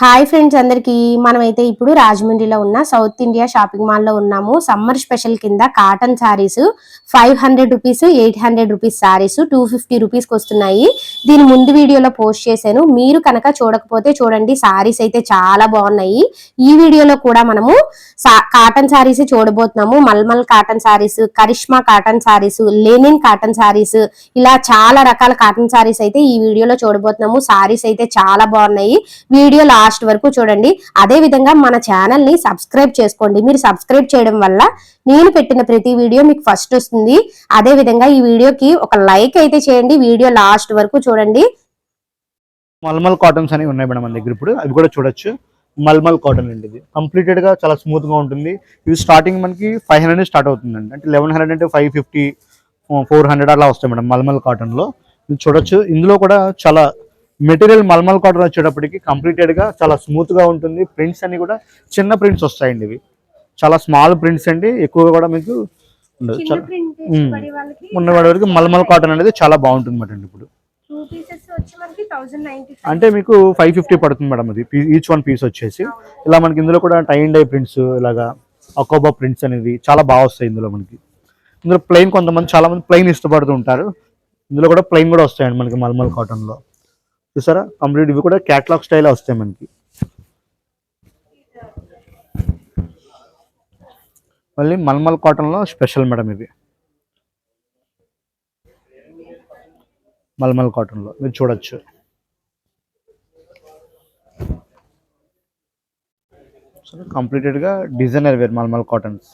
Hi friends అందరికి. మనమైతే ఇప్పుడు రాజమండ్రిలో ఉన్న సౌత్ ఇండియా షాపింగ్ మాల్లో ఉన్నాము. సమ్మర్ స్పెషల్ కింద cotton saris five hundred rupees eight hundred rupees saris two fifty రూపీస్కి వస్తున్నాయి. దీని ముందు వీడియోలో పోస్ట్ చేశాను. మీరు కనుక చూడకపోతే చూడండి సారీస్ అయితే చాలా బాగున్నాయి. ఈ వీడియోలో కూడా మనము సా- కాటన్ సారీస్ చూడబోతున్నాము. Mulmul cotton saris Karishma cotton saris linen cotton saris ఇలా చాలా రకాల కాటన్ సారీస్ అయితే ఈ వీడియోలో చూడబోతున్నాము. సారీస్ అయితే చాలా బాగున్నాయి. వీడియో లాస్ట్ వరకు చూడండి. అదే విధంగా మన ఛానల్ని సబ్స్క్రైబ్ చేసుకోండి. మీరు సబ్స్క్రైబ్ చేయడం వల్ల నేను పెట్టిన ప్రతి వీడియో మీకు ఫస్ట్ వస్తుంది. అదే విధంగా ఈ వీడియోకి ఒక లైక్ అయితే చేయండి. వీడియో లాస్ట్ వరకు చూడండి. మల్మల్ కాటన్స్ అనేవి ఉన్నాయి మేడం మన దగ్గర ఇప్పుడు. అవి కూడా చూడొచ్చు. మల్మల్ కాటన్ అండి ఇది. కంప్లీటెడ్గా చాలా స్మూత్గా ఉంటుంది. ఇవి స్టార్టింగ్ మనకి ఫైవ్ హండ్రెడ్ స్టార్ట్ అవుతుందండి. అంటే లెవెన్ హండ్రెడ్ అంటే ఫైవ్ ఫిఫ్టీ ఫోర్ హండ్రెడ్ అలా వస్తాయి మేడం మల్మల్ కాటన్లో చూడొచ్చు. ఇందులో కూడా చాలా మెటీరియల్ మల్మల్ కాటన్ వచ్చేటప్పటికి కంప్లీటెడ్గా చాలా స్మూత్గా ఉంటుంది. ప్రింట్స్ అన్ని కూడా చిన్న ప్రింట్స్ వస్తాయండి ఇవి. చాలా స్మాల్ ప్రింట్స్ అండి. ఎక్కువగా కూడా మీకు ఉండదు. ఉన్నవాడి వరకు మల్మల్ కాటన్ అనేది చాలా బాగుంటుంది మేడం ఇప్పుడు. అంటే మీకు ఫైవ్ ఫిఫ్టీ పడుతుంది మేడం అది. ఈచ్ వన్ పీస్ వచ్చేసి. ఇలా మనకి ఇందులో కూడా టై అండ్ డై ప్రింట్స్ ఇలాగా అకోబా ప్రింట్స్ అనేవి చాలా బాగా వస్తాయి ఇందులో మనకి. ఇందులో ప్లెయిన్ కొంతమంది చాలా మంది ప్లెయిన్ ఇష్టపడుతూ ఉంటారు. ఇందులో కూడా ప్లెయిన్ కూడా వస్తాయండి మనకి మల్మల్ కాటన్లో చూసారా? కంప్లీట్ ఇవి కూడా క్యాట్లాగ్ స్టైల్ వస్తాయి మనకి. మళ్ళీ మల్మల్ కాటన్లో స్పెషల్ మేడం ఇది మల్మల్ కాటన్లో మీరు చూడొచ్చు. కంప్లీటెడ్గా డిజైనర్ వేర్ మల్మల్ కాటన్స్.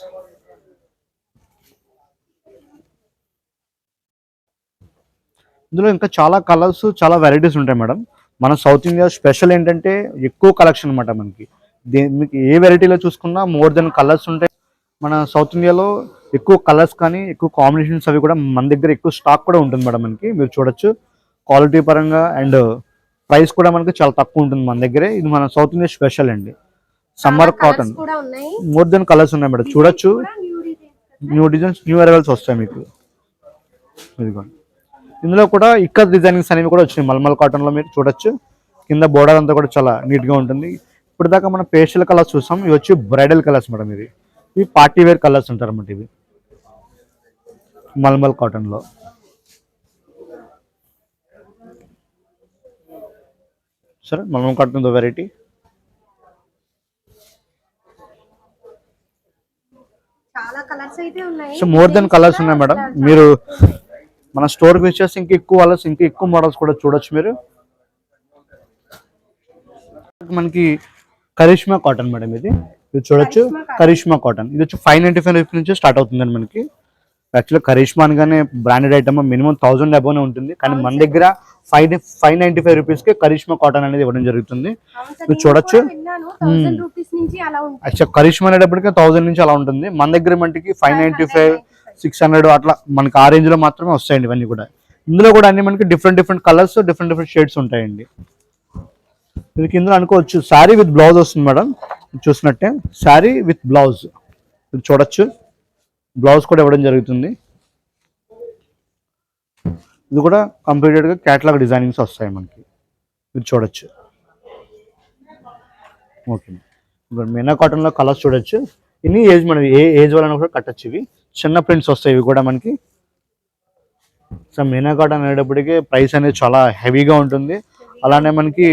ఇందులో ఇంకా చాలా కలర్స్ చాలా వెరైటీస్ ఉంటాయి మేడం. మన సౌత్ ఇండియా స్పెషల్ ఏంటంటే ఎక్కువ కలెక్షన్ అనమాట మనకి. మీకు ఏ వెరైటీలో చూసుకున్నా మోర్ దెన్ కలర్స్ ఉంటాయి. మన సౌత్ ఇండియాలో ఎక్కువ కలర్స్ కానీ ఎక్కువ కాంబినేషన్స్ అవి కూడా మన దగ్గర ఎక్కువ స్టాక్ కూడా ఉంటుంది మేడం మనకి. మీరు చూడొచ్చు. క్వాలిటీ పరంగా అండ్ ప్రైస్ కూడా మనకి చాలా తక్కువ ఉంటుంది మన దగ్గరే. ఇది మన సౌత్ ఇండియా స్పెషల్ అండి. Summer cotton more than colours ఉన్నాయి. మేడం. చూడొచ్చు. న్యూ డిజైన్స్ న్యూ అరైవల్స్ వస్తాయి మీకు. ఇదిగోండి. ఇందులో కూడా ఇక్కడ డిజైనింగ్స్ అనేవి కూడా వచ్చినాయి. మల్మల్ కాటన్లో మీరు చూడొచ్చు. కింద బోర్డర్ అంతా కూడా చాలా నీట్గా ఉంటుంది. ఇప్పుడు దాకా మనం పేస్టల్ కలర్స్ చూసాం. ఇవి వచ్చి బ్రైడల్ కలర్స్ మేడం ఇది ఇవి పార్టీ వేర్ కలర్స్ ఉంటారు అన్నమాట ఇవి. మల్మల్ కాటన్లో సరే మల్మల్ కాటన్ వెరైటీ. చాలా కలర్స్ అయితే ఉన్నాయి. సో మోర్ దెన్ కలర్స్ ఉన్నాయి మేడం. మీరు మన స్టోర్ ఫీచర్స్ ఇంకా ఎక్కువ కలర్స్ ఇంకా ఎక్కువ మోడల్స్ కూడా చూడొచ్చు మీరు. మనకి కరిష్మా కాటన్ మేడం ఇది. ఇది చూడొచ్చు. కరిష్మా కాటన్. ఇది వచ్చి ఫైవ్ నైన్టీ ఫైవ్ రూపీస్ నుంచి స్టార్ట్ అవుతుందండి మనకి. యాక్చువల్గా కరిష్మా అనగానే బ్రాండెడ్ ఐటమ్ మినిమం థౌసండ్ అబోనే ఉంటుంది. కానీ మన దగ్గర ఫైవ్ ఫైవ్ నైన్టీ ఫైవ్ రూపీస్కి కరిష్మా కాటన్ అనేది ఇవ్వడం జరుగుతుంది. మీరు చూడొచ్చు. యాక్చువల్ కరిష్మా అనేటప్పటికి థౌసండ్ నుంచి అలా ఉంటుంది. మన దగ్గర మనకి five ninety five six hundred అట్లా మనకి ఆ రేంజ్లో మాత్రమే వస్తాయండి ఇవన్నీ కూడా. ఇందులో కూడా అన్ని మనకి different different colours different different shades ఉంటాయండి. ఇది కింద అనుకోవచ్చు శారీ విత్ బ్లౌజ్ వస్తుంది మేడం. ఇది చూసినట్టే శారీ విత్ బ్లౌజ్ ఇది చూడొచ్చు. బ్లౌజ్ కూడా ఇవ్వడం జరుగుతుంది. ఇది కూడా కంప్లీటెడ్గా క్యాటలాగ్ డిజైనింగ్స్ వస్తాయి మనకి. ఇది చూడొచ్చు. ఓకే మీనా కాటన్లో కలర్స్ చూడొచ్చు. ఇన్ని ఏజ్ మనం ఏ ఏజ్ వాళ్ళని కూడా కట్టచ్చు ఇవి? చిన్న ప్రింట్స్ వస్తాయి ఇవి కూడా మనకి. సో మీనా కాటన్ అనేటప్పటికి ప్రైస్ అనేది చాలా హెవీగా ఉంటుంది. అలానే మనకి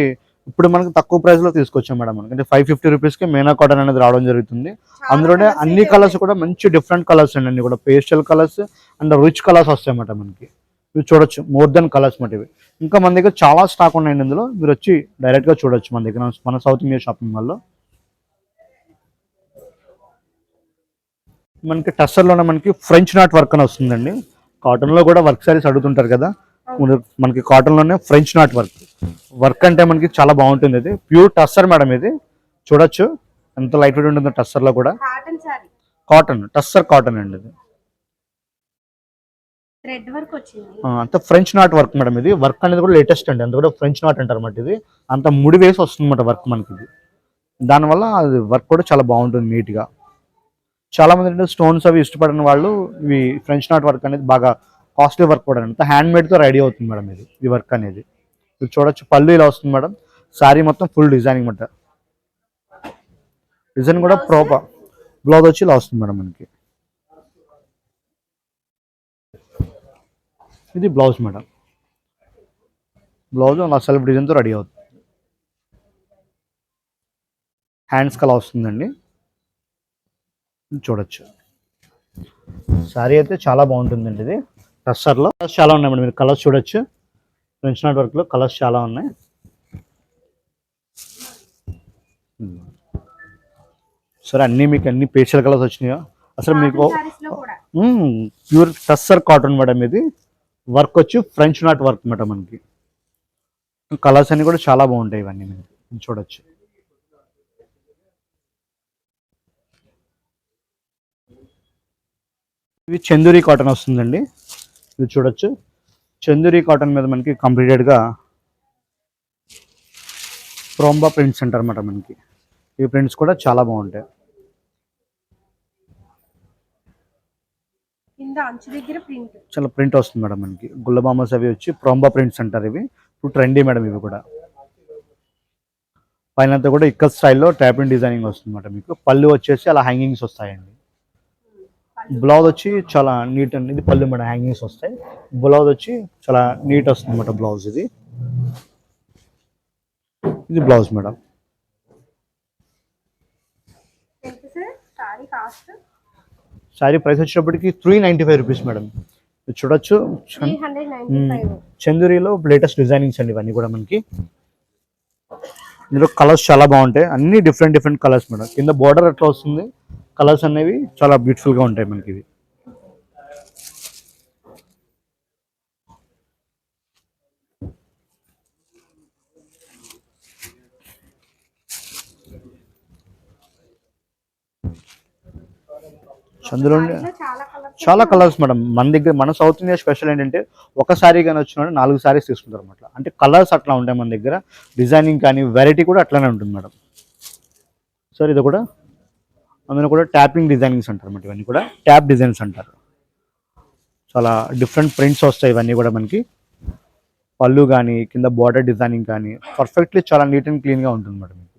ఇప్పుడు మనకి తక్కువ ప్రైస్లో తీసుకొచ్చాం మేడం మనకి. అంటే ఫైవ్ ఫిఫ్టీ రూపీస్కి మీనా కాటన్ అనేది రావడం జరుగుతుంది. అందులోనే అన్ని కలర్స్ కూడా మంచి డిఫరెంట్ కలర్స్ అండి. అన్ని కూడా pastel colours and rich colours వస్తాయి అన్నమాట మనకి. ఇవి చూడొచ్చు మోర్ దెన్ కలర్స్ మాట ఇవి. ఇంకా మన దగ్గర చాలా స్టాక్ ఉన్నాయండి ఇందులో. మీరు వచ్చి డైరెక్ట్గా చూడొచ్చు మన దగ్గర మన సౌత్ ఇండియా షాపింగ్ మాల్లో మనకి టస్సర్లోనే మనకి ఫ్రెంచ్ నాట్ వర్క్ అని వస్తుందండి. కాటన్లో కూడా వర్క్ సారీస్ అడుగుతుంటారు కదా. మన- మనకి కాటన్లోనే ఫ్రెంచ్ నాట్ వర్క్ వర్క్ అంటే మనకి చాలా బాగుంటుంది ఇది. ప్యూర్ టస్సర్ మేడం ఇది. చూడొచ్చు. ఎంత లైట్ వెయిట్ ఉంటుందో టస్సర్లో కూడా. Cotton sari cotton tussar cotton అండి ఇది. అంత ఫ్రెంచ్ నాట్ వర్క్ మేడం ఇది. వర్క్ అనేది కూడా లేటెస్ట్ అండి. అంత కూడా ఫ్రెంచ్ నాట్ అంటారు అన్నమాట ఇది. అంత ముడి వేసి వస్తుంది అన్నమాట వర్క్ మనకి ఇది. దానివల్ల అది వర్క్ కూడా చాలా బాగుంటుంది నీట్గా. చాలా మంది స్టోన్స్ అవి ఇష్టపడిన వాళ్ళు ఇవి ఫ్రెంచ్ నాట్ వర్క్ అనేది బాగా కాస్ట్లీ వర్క్ కూడా అంత హ్యాండ్ మేడ్తో రెడీ అవుతుంది మేడం ఇది ఈ వర్క్ అనేది. ఇది చూడొచ్చు పళ్ళు ఇలా వస్తుంది మేడం. శారీ మొత్తం ఫుల్ డిజైనింగ్ మాట. డిజైన్ కూడా ప్రాపర్ బ్లౌజ్ వచ్చి ఇలా వస్తుంది మేడం మనకి. ఇది బ్లౌజ్ మేడం. బ్లౌజ్ అలా సెల్ఫ్ డిజైన్తో రెడీ అవుతుంది. హ్యాండ్స్ కలా వస్తుందండి. చూడొచ్చు. శారీ అయితే చాలా బాగుంటుందండి ఇది. టస్సర్లో కలర్స్ చాలా ఉన్నాయి మేడం మీరు కలర్స్ చూడొచ్చు. ఫ్రెంచ్ నాట్ వర్క్లో కలర్స్ చాలా ఉన్నాయి. సరే అన్నీ మీకు అన్ని పేస్టల్ కలర్స్ వచ్చినాయో? అసలు మీకు సారీస్లో కూడా. ప్యూర్ టస్సర్ కాటన్ మేడం ఇది. వర్క్ వచ్చి ఫ్రెంచ్ నాట్ వర్క్ మేడం మనకి. కలర్స్ అన్ని కూడా చాలా బాగుంటాయి ఇవన్నీ మీకు ఇది చూడొచ్చు. ఇవి చందూరి కాటన్ వస్తుందండి. ఇది చూడొచ్చు. చందూరి కాటన్ మీద మనకి కంప్లీటెడ్గా ప్రోంబా ప్రింట్స్ అంటారు అన్నమాట మనకి. ఈ ప్రింట్స్ కూడా చాలా బాగుంటాయి. చాలా ప్రింట్ వస్తుంది మేడం మనకి. గుల్లబామస్ అవి వచ్చి ప్రోంబా ప్రింట్స్ అంటారు ఇవి. ఇప్పుడు ట్రెండీ మేడం ఇవి కూడా. పైన కూడా ఇక్కడ స్టైల్లో ట్యాపింగ్ డిజైనింగ్ వస్తుంది మేడం మీకు. పళ్ళు వచ్చేసి అలా హ్యాంగింగ్స్ వస్తాయండి. బ్లౌజ్ వచ్చి చాలా నీట్ అండి. ఇది పళ్ళు మేడం హ్యాంగింగ్స్ వస్తాయి. బ్లౌజ్ వచ్చి చాలా నీట్ వస్తుంది అన్నమాట బ్లౌజ్ ఇది. ఇది బ్లౌజ్ మేడం. శారీ ప్రైస్ వచ్చేటప్పటికి three ninety five rupees madam చూడొచ్చు. చందూరిలో లేటెస్ట్ డిజైనింగ్స్ అండి ఇవన్నీ కూడా మనకి. ఇందులో కలర్స్ చాలా బాగుంటాయి. అన్ని డిఫరెంట్ డిఫరెంట్ కలర్స్ మేడం. కింద బోర్డర్ ఎట్లా వస్తుంది? కలర్స్ అనేవి చాలా బ్యూటిఫుల్గా ఉంటాయి మనకి ఇవి. అందులో చాలా కలర్ చాలా కలర్స్ మేడం మన దగ్గర మన సౌత్ ఇండియా స్పెషల్ ఏంటంటే ఒక సారీ కానీ వచ్చిన నాలుగు సారీస్ తీసుకుంటారు అనమాట అంటే కలర్స్ అట్లా ఉంటాయి మన దగ్గర. డిజైనింగ్ కానీ వెరైటీ కూడా అట్లానే ఉంటుంది మేడం సార్ ఇది కూడా అందులో కూడా ట్యాపింగ్ డిజైనింగ్స్ అంటారు అన్నమాట ఇవన్నీ కూడా. ట్యాప్ డిజైన్స్ అంటారు. చాలా డిఫరెంట్ ప్రింట్స్ వస్తాయి ఇవన్నీ కూడా మనకి. పళ్ళు కానీ కింద బార్డర్ డిజైనింగ్ కానీ పర్ఫెక్ట్లీ చాలా నీట్ అండ్ క్లీన్గా ఉంటుంది మేడం మీకు.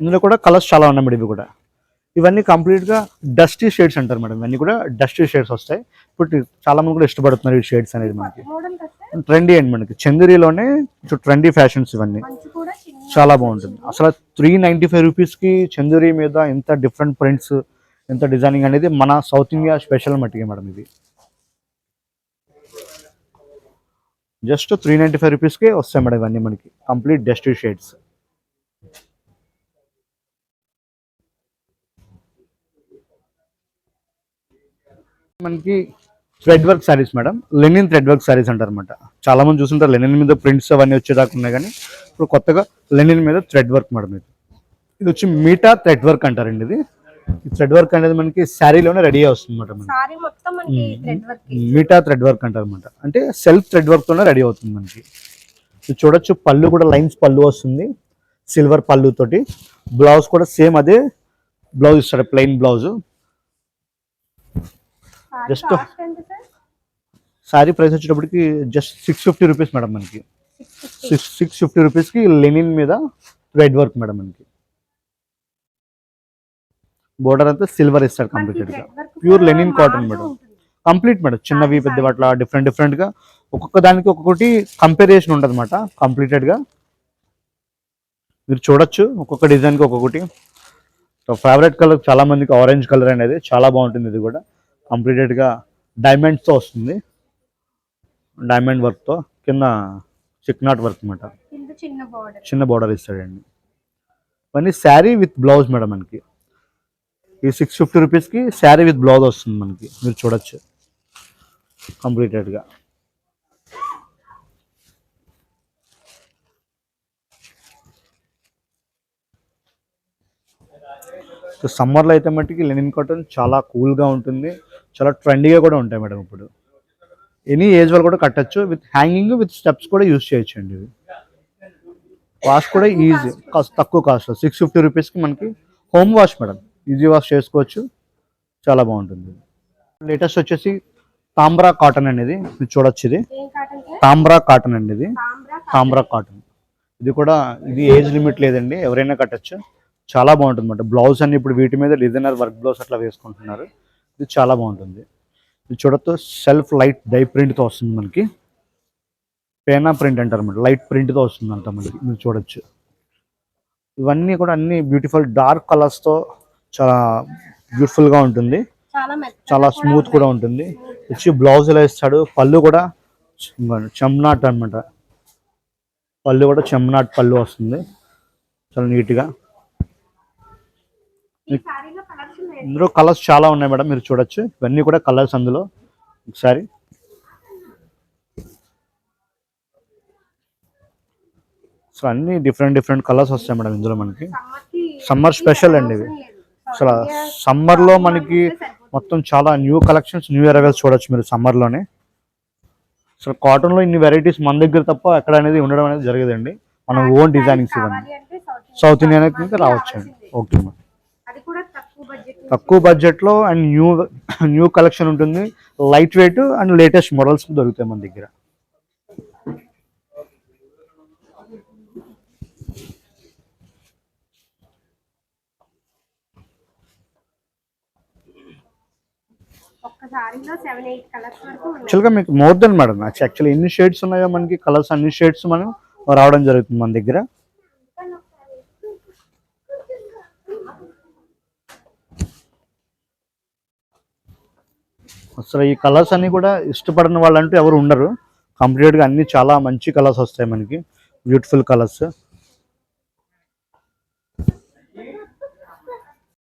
ఇందులో కూడా కలర్స్ చాలా ఉన్నాయి మేడం ఇవి కూడా. ఇవన్నీ కంప్లీట్గా డస్టీ షేడ్స్ అంటారు మేడం. ఇవన్నీ కూడా డస్టీ షేడ్స్ వస్తాయి. ఇప్పుడు చాలా మంది కూడా ఇష్టపడుతున్నారు ఈ షేడ్స్ అనేది మనకి. ట్రెండీ అండి మనకి. చందరిలోనే ట్రెండీ ఫ్యాషన్స్ ఇవన్నీ. చాలా బాగుంటుంది. అసలు త్రీ నైంటీ ఫైవ్ రూపీస్కి చందరి మీద ఎంత డిఫరెంట్ ప్రింట్స్ ఎంత డిజైనింగ్ అనేది మన సౌత్ ఇండియా స్పెషల్ మట్టిగా మేడం ఇది. జస్ట్ త్రీ నైంటీ ఫైవ్ రూపీస్కి వస్తాయి మేడం ఇవన్నీ మనకి. కంప్లీట్ డస్టీ షేడ్స్ మనకి thread work saris madam linen thread work saris అంటారు అనమాట చాలా మంది చూస్తుంటారు లెనిన్ మీద ప్రింట్స్ అవన్నీ వచ్చేదాకా ఉన్నాయి కానీ ఇప్పుడు కొత్తగా లెనిన్ మీద థ్రెడ్ వర్క్ మేడం ఇది. ఇది వచ్చి మీటా థ్రెడ్ వర్క్ అంటారండి ఇది. ఈ థ్రెడ్ వర్క్ అనేది మనకి శారీలోనే రెడీ వస్తుంది అనమాట మనకి సారీ మొత్తం మనకి థ్రెడ్ వర్క్ మీటా థ్రెడ్ వర్క్ అంటారు అనమాట అంటే సెల్ఫ్ థ్రెడ్ వర్క్ తోనే రెడీ అవుతుంది మనకి. ఇది చూడొచ్చు పళ్ళు కూడా లైన్స్ పళ్ళు వస్తుంది. సిల్వర్ పళ్ళు తోటి. బ్లౌజ్ కూడా సేమ్ అదే బ్లౌజ్ ఇస్తాడు plain blouse sir sari price వచ్చేటప్పటికి just six fifty rupees madam మనకి. సిక్స్ సిక్స్ ఫిఫ్టీ రూపీస్కి లెనిన్ మీద థ్రెడ్ వర్క్ మేడం మనకి. బోర్డర్ అంతా సిల్వర్ ఇస్తాడు కంప్లీటెడ్గా pure linen cotton madam complete madam చిన్నవి పెద్ద అట్లా డిఫరెంట్ డిఫరెంట్గా ఒక్కొక్క దానికి ఒక్కొక్కటి కంపారిజన్ ఉంటుంది అనమాట కంప్లీటెడ్గా. మీరు చూడొచ్చు ఒక్కొక్క డిజైన్కి ఒక్కొక్కటి. ఫేవరెట్ కలర్ చాలా మందికి ఆరెంజ్ కలర్ అనేది చాలా బాగుంటుంది ఇది కూడా. కంప్లీటెడ్గా డైమండ్స్తో వస్తుంది. డైమండ్ వర్క్తో కింద చిక్నాట్ వర్క్ అనమాట చిన్న బార్డర్. చిన్న బార్డర్ ఇస్తాడండి. ఇవన్నీ శారీ విత్ బ్లౌజ్ మేడం మనకి. ఈ సిక్స్ ఫిఫ్టీ రూపీస్కి శారీ విత్ బ్లౌజ్ వస్తుంది మనకి. మీరు చూడొచ్చు. కంప్లీటెడ్గా. సో సమ్మర్లో అయితే మట్టుకి లెనిన్ కాటన్ చాలా కూల్గా ఉంటుంది. చాలా ట్రెండీగా కూడా ఉంటాయి మేడం ఇప్పుడు. ఎనీ ఏజ్ వాళ్ళు కూడా కట్టచ్చు. విత్ హ్యాంగింగ్ విత్ స్టెప్స్ కూడా యూస్ చేయొచ్చు అండి ఇవి. వాష్ కూడా ఈజీ. కాస్ట్ తక్కువ కాస్ట్ సిక్స్ ఫిఫ్టీ రూపీస్కి మనకి home wash madam. Easy wash చేసుకోవచ్చు. చాలా బాగుంటుంది. లేటెస్ట్ వచ్చేసి తాంబ్రా కాటన్ అనేది. మీరు చూడొచ్చు ఇది. తాంబ్రా కాటన్ అండి ఇది. తాంబ్రా కాటన్ ఇది కూడా ఇది ఏజ్ లిమిట్ లేదండి. ఎవరైనా కట్టచ్చు. చాలా బాగుంటుంది అనమాట బ్లౌజ్ అన్ని ఇప్పుడు వీటి మీద డిజైనర్ వర్క్ బ్లౌజ్ అట్లా వేసుకుంటున్నారు. ఇది చాలా బాగుంటుంది. ఇది చూడొచ్చు సెల్ఫ్ లైట్ డై ప్రింట్తో వస్తుంది మనకి. పేనా ప్రింట్ అంటారు అనమాట లైట్ ప్రింట్తో వస్తుంది అంట మనకి మీరు చూడొచ్చు. ఇవన్నీ కూడా అన్ని బ్యూటిఫుల్ డార్క్ కలర్స్తో చాలా బ్యూటిఫుల్గా ఉంటుంది. చాలా స్మూత్ కూడా ఉంటుంది. వచ్చి బ్లౌజ్ ఇలా ఇస్తాడు పళ్ళు కూడా చెమ్నాట్ అన్నమాట. పళ్ళు కూడా చెమ్నాట్ పళ్ళు వస్తుంది. చాలా నీట్గా ఈ సారీలో కలర్స్ ఉన్నాయి ఇందులో కలర్స్ చాలా ఉన్నాయి మేడం మీరు చూడొచ్చు. ఇవన్నీ కూడా కలర్స్ అందులో. ఒకసారి. సో అన్ని డిఫరెంట్ డిఫరెంట్ కలర్స్ వస్తాయి మేడం ఇందులో మనకి. సమ్మర్ స్పెషల్ అండి ఇవి అసలు సమ్మర్లో మనకి మొత్తం చాలా న్యూ కలెక్షన్స్ న్యూ అరైవల్స్ చూడొచ్చు మీరు సమ్మర్లోనే అసలు కాటన్లో ఇన్ని వెరైటీస్ మన దగ్గర తప్ప ఎక్కడ అనేది ఉండడం అనేది జరగదండి. మనం ఓన్ డిజైనింగ్స్ ఇవన్నీ. సౌత్ సౌత్ రావచ్చు అండి ఓకే మేడం. తక్కువ బడ్జెట్ తక్కువ బడ్జెట్లో అండ్ న్యూ న్యూ కలెక్షన్ ఉంటుంది. Light weight and latest models దొరుకుతాయి మన దగ్గర. యాక్చువల్గా మీకు మోర్ దెన్ మేడం యాక్చువల్లీ ఎన్ని షేడ్స్ ఉన్నాయో మనకి కలర్స్ అన్ని షేడ్స్ మనం రావడం జరుగుతుంది మన దగ్గర. అసలు ఈ కలర్స్ అన్నీ కూడా ఇష్టపడిన వాళ్ళంటూ ఎవరు ఉండరు. కంప్లీట్గా అన్ని చాలా మంచి కలర్స్ వస్తాయి మనకి. Beautiful colours.